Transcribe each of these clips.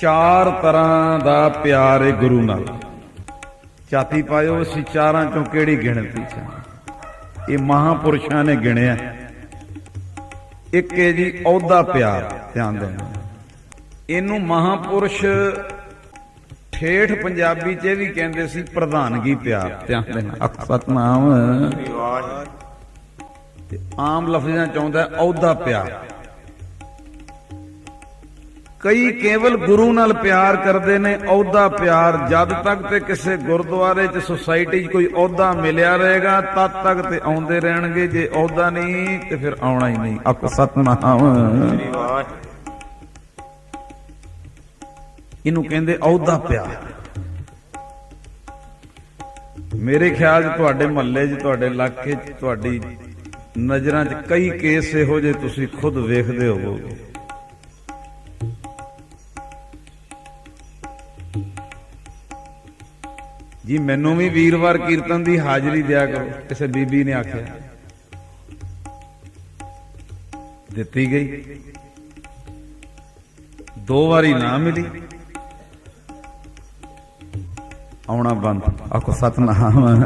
ਚਾਰ ਤਰ੍ਹਾਂ ਦਾ ਪਿਆਰ ਹੈ ਗੁਰੂ ਨਾਲ। ਚਾਤੀ ਪਾਇਓ, ਅਸੀਂ ਚਾਰਾਂ ਚੋਂ ਕਿਹੜੀ ਗਿਣਤੀ ਚ ਇਹ ਮਹਾਪੁਰਸ਼ਾਂ ਨੇ ਗਿਣਿਆ। ਇੱਕ ਹੈ ਜੀ ਅਹੁਦਾ ਪਿਆਰ, ਧਿਆਨ ਦੇਣਾ। ਇਹਨੂੰ ਮਹਾਪੁਰਸ਼ ਠੇਠ ਪੰਜਾਬੀ ਚ ਇਹ ਵੀ ਕਹਿੰਦੇ ਸੀ ਪ੍ਰਧਾਨਗੀ ਪਿਆਰ, ਧਿਆਨ ਦੇਣਾ। ਅਖ ਸਤਨਾਮ। ਤੇ ਆਮ ਲਫ਼ਜ਼ਾਂ ਚ ਆਉਂਦਾ ਅਹੁਦਾ ਪਿਆਰ। ਕਈ ਕੇਵਲ ਗੁਰੂ ਨਾਲ ਪਿਆਰ ਕਰਦੇ ਨੇ, ਅਹੁਦਾ ਪਿਆਰ, ਜਦ ਤੱਕ ਤੇ ਕਿਸੇ ਗੁਰਦੁਆਰੇ 'ਚ ਸੁਸਾਇਟੀ 'ਚ ਕੋਈ ਅਹੁਦਾ ਮਿਲਿਆ ਰਹੇਗਾ, ਤਦ ਤੱਕ ਤੇ ਆਉਂਦੇ ਰਹਿਣਗੇ, ਜੇ ਅਹੁਦਾ ਨਹੀਂ ਤੇ ਫਿਰ ਆਉਣਾ ਹੀ ਨਹੀਂ। ਅਕ ਸਤਨਾਮ। ਇਹਨੂੰ ਕਹਿੰਦੇ ਅਹੁਦਾ ਪਿਆਰ। ਮੇਰੇ ਖਿਆਲ 'ਚ ਤੁਹਾਡੇ ਮਹੱਲੇ 'ਚ, ਤੁਹਾਡੇ ਇਲਾਕੇ 'ਚ, ਤੁਹਾਡੀ ਨਜ਼ਰਾਂ 'ਚ ਕਈ ਕੇਸ ਇਹੋ ਜਿਹੇ ਤੁਸੀਂ ਖੁਦ ਵੇਖਦੇ ਹੋਵੋਗੇ। ਜੀ, ਮੈਨੂੰ ਵੀ ਵੀਰਵਾਰ ਕੀਰਤਨ ਦੀ ਹਾਜ਼ਰੀ ਦਿਆ ਕਰੋ। ਕਿਸੇ ਬੀਬੀ ਨੇ ਆਖਿਆ। ਦਿੱਤੀ ਗਈ। ਦੋ ਵਾਰੀ ਨਾ ਮਿਲੀ। ਆਉਣਾ ਬੰਦ। ਆਖੋ, ਸਤਨਾਮ।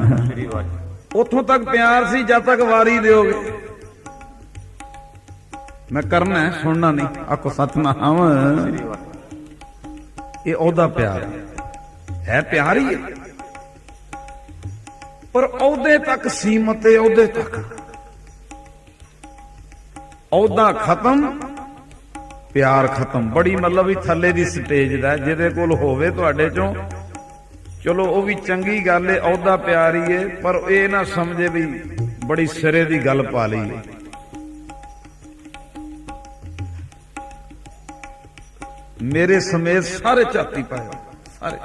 ਉਥੋਂ ਤੱਕ ਪਿਆਰ ਸੀ, ਜਦ ਤੱਕ ਵਾਰੀ ਦਿਓਗੇ। ਮੈਂ ਕਰਨਾ ਹੈ, ਸੁਣਨਾ ਨਹੀਂ। ਆਖੋ, ਸਤਨਾਮ। ਇਹ ਉਹਦਾ ਪਿਆਰ ਹੈ। ਹੈ ਪਿਆਰ ਹੀ ਹੈ। ਪਰ ਅਹੁਦੇ ਤੱਕ ਸੀਮਤ ਹੈ ਅਹੁਦੇ ਤੱਕ। ਅਹੁਦਾ ਖਤਮ, ਪਿਆਰ ਖਤਮ। ਬੜੀ ਮਤਲਬ ਵੀ ਥੱਲੇ ਦੀ ਸਟੇਜ ਦਾ ਜਿਹਦੇ ਕੋਲ ਹੋਵੇ ਤੁਹਾਡੇ ਚੋਂ। ਚਲੋ, ਉਹ ਵੀ ਚੰਗੀ ਗੱਲ ਏ, ਅਹੁਦਾ ਪਿਆਰ ਹੀ ਹੈ ਪਰ ਇਹ ਨਾ ਸਮਝੇ ਵੀ ਬੜੀ ਸਿਰੇ ਦੀ ਗੱਲ ਪਾ ਲਈ ਹੈ ਮੇਰੇ ਸਮੇਤ ਸਾਰੇ ਝਾਤੀ ਪਾਏ ਸਾਰੇ।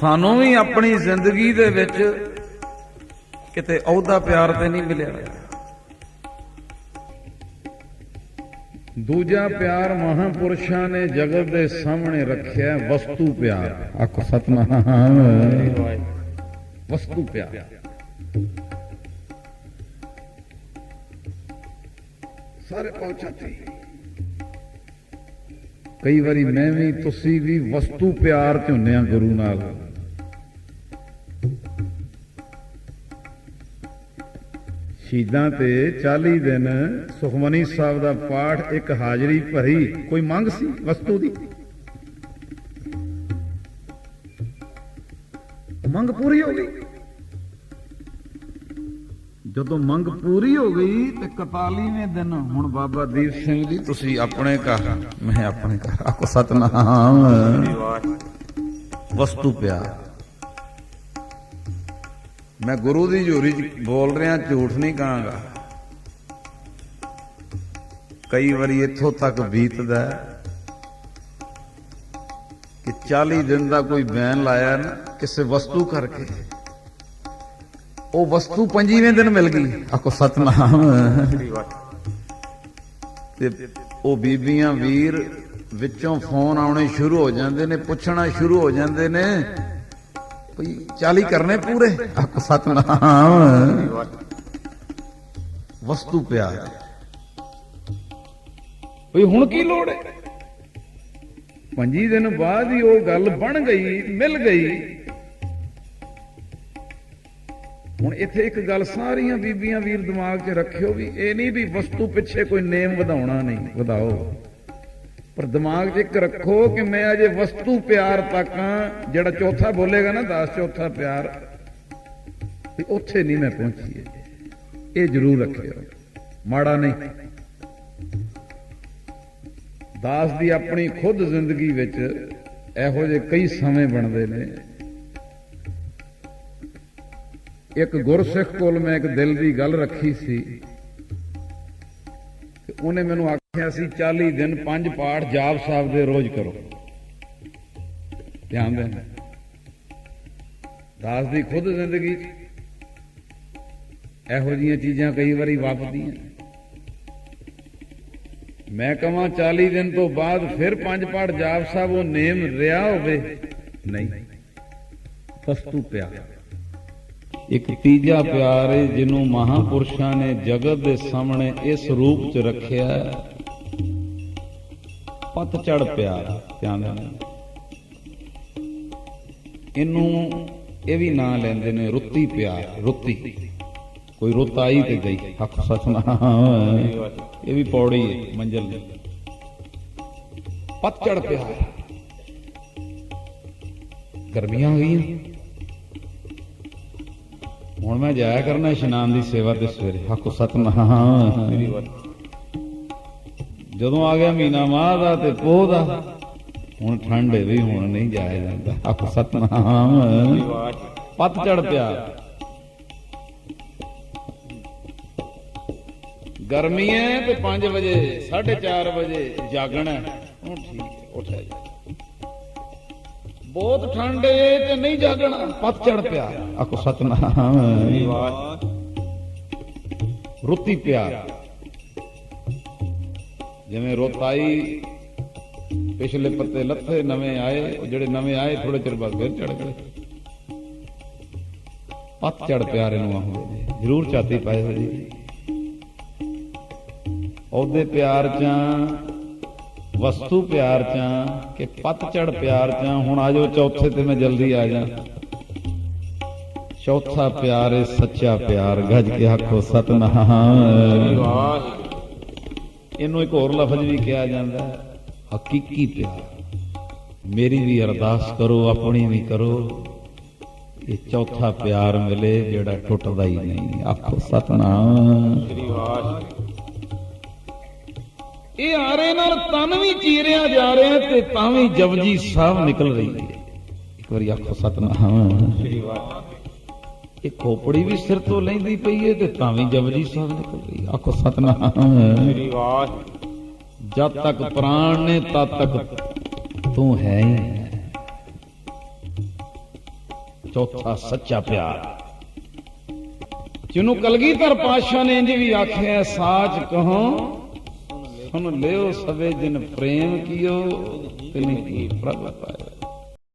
ਸਾਨੂੰ ਵੀ ਆਪਣੀ ਜ਼ਿੰਦਗੀ ਦੇ ਵਿੱਚ ਕਿਤੇ ਅਹੁਦਾ ਪਿਆਰ ਤੇ ਨਹੀਂ ਮਿਲਿਆ। ਦੂਜਾ ਪਿਆਰ ਮਹਾਪੁਰਸ਼ਾਂ ਨੇ ਜਗਤ ਦੇ ਸਾਹਮਣੇ ਰੱਖਿਆ ਵਸਤੂ ਪਿਆਰ। ਆਖੋ ਸਤਨਾਮ। ਵਸਤੂ ਪਿਆਰ। ਸਾਰੇ ਪਹੁੰਚਾਤੇ ਕਈ ਵਾਰੀ ਮੈਂ ਵੀ, ਤੁਸੀਂ ਵੀ ਵਸਤੂ ਪਿਆਰ ਚ ਹੁੰਨੇ ਆ ਗੁਰੂ ਨਾਲ। ਸ਼ਹੀਦਾਂ ਤੇ 40 ਦਿਨ ਸੁਖਮਨੀ ਸਾਹਿਬ ਦਾ ਪਾਠ ਇੱਕ ਹਾਜ਼ਰੀ ਭਰੀ ਕੋਈ ਮੰਗ ਸੀ ਵਸਤੂ ਦੀ? ਮੰਗ ਪੂਰੀ ਹੋ ਗਈ। ਜਦੋਂ ਮੰਗ ਪੂਰੀ ਹੋ ਗਈ ਤੇ 41ਵੇਂ ਦਿਨ ਹੁਣ ਬਾਬਾ ਦੀਪ ਸਿੰਘ ਜੀ, ਤੁਸੀਂ ਆਪਣੇ ਘਰ, ਮੈਂ ਆਪਣੇ ਘਰ, ਆਖੋ ਸਤਨਾਮ। ਵਸਤੂ ਪਿਆ। ਮੈਂ ਗੁਰੂ ਦੀ ਝੂਰੀ 'ਚ ਬੋਲ ਰਿਹਾ, ਝੂਠ ਨਹੀਂ ਕਹਾਂਗਾ। ਕਈ ਵਾਰੀ ਇੱਥੋਂ ਤੱਕ ਬੀਤਦਾ ਹੈ ਕਿ 40 ਦਿਨ ਦਾ ਕੋਈ ਬੈਨ ਲਾਇਆ ਨਾ, ਕਿਸੇ ਵਸਤੂ ਕਰਕੇ। ਉਹ ਵਸਤੂ ਪੰਜੀਵੇਂ ਦਿਨ ਮਿਲ ਗਈ। ਆਖੋ, ਸਤਨਾਮ। ਤੇ ਉਹ ਬੀਬੀਆਂ, ਵੀਰ, ਵਿੱਚੋਂ ਫੋਨ ਆਉਣੇ ਸ਼ੁਰੂ ਹੋ ਜਾਂਦੇ ਨੇ, ਪੁੱਛਣਾ ਸ਼ੁਰੂ ਹੋ ਜਾਂਦੇ ਨੇ ਭਈ 40 ਕਰਨੇ ਪੂਰੇ? ਆਖੋ ਸਤਨਾਮ। ਵਸਤੂ ਪਿਆਰ। ਭਈ ਹੁਣ ਕੀ ਲੋੜ ਹੈ? ਪੰਜੀ ਦਿਨ ਬਾਅਦ ਹੀ ਉਹ ਗੱਲ ਬਣ ਗਈ ਮਿਲ ਗਈ। ਹੁਣ ਇੱਥੇ ਇੱਕ ਗੱਲ ਸਾਰੀਆਂ ਬੀਬੀਆਂ ਵੀਰ ਦਿਮਾਗ 'ਚ ਰੱਖਿਓ ਵੀ ਇਹ ਨਹੀਂ ਵੀ ਵਸਤੂ ਪਿੱਛੇ ਕੋਈ ਨੇਮ ਵਧਾਉਣਾ ਨਹੀਂ ਵਧਾਓ। ਪਰ ਦਿਮਾਗ 'ਚ ਇੱਕ ਰੱਖੋ ਕਿ ਮੈਂ ਅਜੇ ਵਸਤੂ ਪਿਆਰ ਤੱਕ ਆਂ, ਜਿਹੜਾ ਚੌਥਾ ਬੋਲੇਗਾ ਨਾ ਦਾਸ ਚੌਥਾ ਪਿਆਰ ਉੱਥੇ ਨਹੀਂ ਮੈਂ ਪਹੁੰਚੀ ਇਹ ਜ਼ਰੂਰ ਰੱਖਿਓ। ਮਾੜਾ ਨਹੀਂ। ਦਾਸ ਦੀ ਆਪਣੀ ਖੁਦ ਜ਼ਿੰਦਗੀ ਵਿੱਚ ਇਹੋ ਜਿਹੇ ਕਈ ਸਮੇਂ ਬਣਦੇ ਨੇ। ਇੱਕ ਗੁਰਸਿੱਖ ਕੋਲ ਮੈਂ ਇੱਕ ਦਿਲ ਦੀ ਗੱਲ ਰੱਖੀ ਸੀ। ਉਹਨੇ ਮੈਨੂੰ ਆਖਿਆ ਸੀ 40 ਦਿਨ ਪੰਜ ਪਾਠ ਜਾਪ ਸਾਹਿਬ ਦੇ ਰੋਜ਼ ਕਰੋ। ਧਿਆਨ ਦੇਣਾ। ਦਾਸ ਦੀ ਖੁਦ ਜ਼ਿੰਦਗੀ ਇਹੋ ਜਿਹੀਆਂ ਚੀਜ਼ਾਂ ਕਈ ਵਾਰੀ ਵਾਪਰਦੀਆਂ। ਮੈਂ ਕਹਾਂ 40 ਦਿਨ ਤੋਂ ਬਾਅਦ ਫਿਰ ਪੰਜ ਪਾਠ ਜਾਪ ਸਾਹਿਬ, ਉਹ ਨੇਮ ਰਿਆ ਹੋਵੇ? ਨਹੀਂ। ਵਸਤੂ ਪਿਆਰ ਇੱਕ ਤੀਜਾ ਪਿਆਰ ਹੈ ਜਿਹਨੂੰ ਮਹਾਪੁਰਸ਼ਾਂ ਨੇ ਜਗਤ ਦੇ ਸਾਹਮਣੇ ਇਸ ਰੂਪ 'ਚ ਰੱਖਿਆ ਪਤਝੜ ਪਿਆਰ, ਧਿਆਨ ਦੇਣਾ ਇਹਨੂੰ ਇਹ ਵੀ ਨਾਂ ਲੈਂਦੇ ਨੇ ਰੁੱਤੀ ਪਿਆਰ, ਰੁੱਤੀ। ਕੋਈ ਰੁੱਤ ਆਈ ਤੇ ਗਈ। ਹੱਕ ਸਤਨਾਮ ਇਹ ਵੀ ਪੌੜੀ ਹੈ, ਮੰਜ਼ਲ ਨਹੀਂ ਪਤਝੜ ਪਿਆਰ। ਗਰਮੀਆਂ ਹੋਈਆਂ ਹੁਣ ਮੈਂ ਜਾਇਆ ਕਰਨਾ ਇਸ਼ਨਾਨ ਦੀ ਸੇਵਾ ਤੇ ਸਵੇਰੇ। ਹੱਕ ਸਤਨਾਮ। ਜਦੋਂ ਆ ਗਿਆ ਮਹੀਨਾ ਮਾਹ ਦਾ ਤੇ ਪੋਹ ਦਾ, ਹੁਣ ਠੰਡ ਹੈ ਵੀ ਹੁਣ ਨਹੀਂ ਜਾਇਆ ਜਾਂਦਾ। ਹੱਕ ਸਤਨਾਮ। ਪਤ ਚੜ ਪਿਆ। ਗਰਮੀ ਹੈ ਤੇ 5 ਵਜੇ 4:30 ਵਜੇ ਜਾਗਣਾ ਹੁਣ ਠੀਕ ਹੈ, ਉੱਠਿਆ ਜਾ ਬਹੁਤ ਠੰਡ ਹੈ ਤੇ ਨਹੀਂ ਜਾਗਣਾ। ਪਤਝੜ ਪਿਆਰ ਆਖੋ ਸਤਨਾਮ। ਰੁੱਤੀ ਪਿਆਰ ਜਿਵੇਂ ਰੁੱਤ ਪਿਛਲੇ ਪੱਤੇ ਲੱਥੇ ਨਵੇਂ ਆਏ, ਉਹ ਜਿਹੜੇ ਨਵੇਂ ਆਏ ਥੋੜੇ ਚਿਰ ਬਾਅਦ ਫਿਰ ਚੜ ਗਏ। ਪਤਝੜ ਪਿਆਰ ਇਹਨੂੰ ਆਉਂਦੇ ਨੇ ਜ਼ਰੂਰ ਚਾਤੀ ਪਾਏ ਹੋਏ ਜੀ। ਉਹਦੇ ਪਿਆਰ ਚ ਵਸਤੂ ਪਿਆਰ ਚਾਂ ਕਿ ਪਤਝੜ ਪਿਆਰ ਚ ਹੁਣ ਆ ਚੌਥੇ ਤੇ ਮੈਂ ਜਲਦੀ ਆ ਜਾ। ਚੌਥਾ ਪਿਆਰ ਹੈ ਸੱਚਾ ਪਿਆਰ, ਗੱਜ ਕੇ ਆਖੋ ਸਤਨਾਮ। ਇਹਨੂੰ ਇੱਕ ਹੋਰ ਲਫ਼ਜ਼ ਵੀ ਕਿਹਾ ਜਾਂਦਾ ਹੈ, ਹਕੀਕੀ ਪਿਆਰ। ਮੇਰੀ ਵੀ ਅਰਦਾਸ ਕਰੋ, ਆਪਣੀ ਵੀ ਕਰੋ। ਇਹ ਚੌਥਾ ਪਿਆਰ ਮਿਲੇ ਜਿਹੜਾ ਟੁੱਟਦਾ ਹੀ ਨਹੀਂ। ਆਖੋ ਸਤਨਾਮ। ਇਹ ਆਰੇ ਨਾਲ ਤਨ ਵੀ ਚੀਰਿਆ ਜਾ ਰਿਹਾ ਤੇ ਤਾਂ ਵੀ ਜਪਜੀ ਸਾਹਿਬ ਨਿਕਲ ਰਹੀ ਹੈ। ਇੱਕ ਵਾਰੀ ਆਖੋ ਸਤਨਾਮ। ਇਹ ਖੋਪੜੀ ਵੀ ਸਿਰ ਤੋਂ ਲੈਂਦੀ ਪਈ ਹੈ ਤੇ ਤਾਂ ਵੀ ਜਪਜੀ ਸਾਹਿਬ ਨਿਕਲ ਰਹੀ ਹੈ। ਆਖੋ ਸਤਨਾਮ। ਜਦ ਤੱਕ ਪ੍ਰਾਣ ਨੇ ਤਦ ਤੱਕ ਤੂੰ ਹੈ ਹੀ ਚੌਥਾ ਸੱਚਾ ਪਿਆਰ। ਜਿਹਨੂੰ ਕਲਗੀਧਰ ਪਾਤਸ਼ਾਹ ਨੇ ਇੰਜ ਵੀ ਆਖਿਆ ਸਾਚ ਕਹੋ ਸੁਣ ਲਿਓ ਸਵੇ ਦਿਨ ਪ੍ਰੇਮ ਕੀਓ ਤੇ ਨਹੀਂ ਪ੍ਰਭ ਪਾਇਆ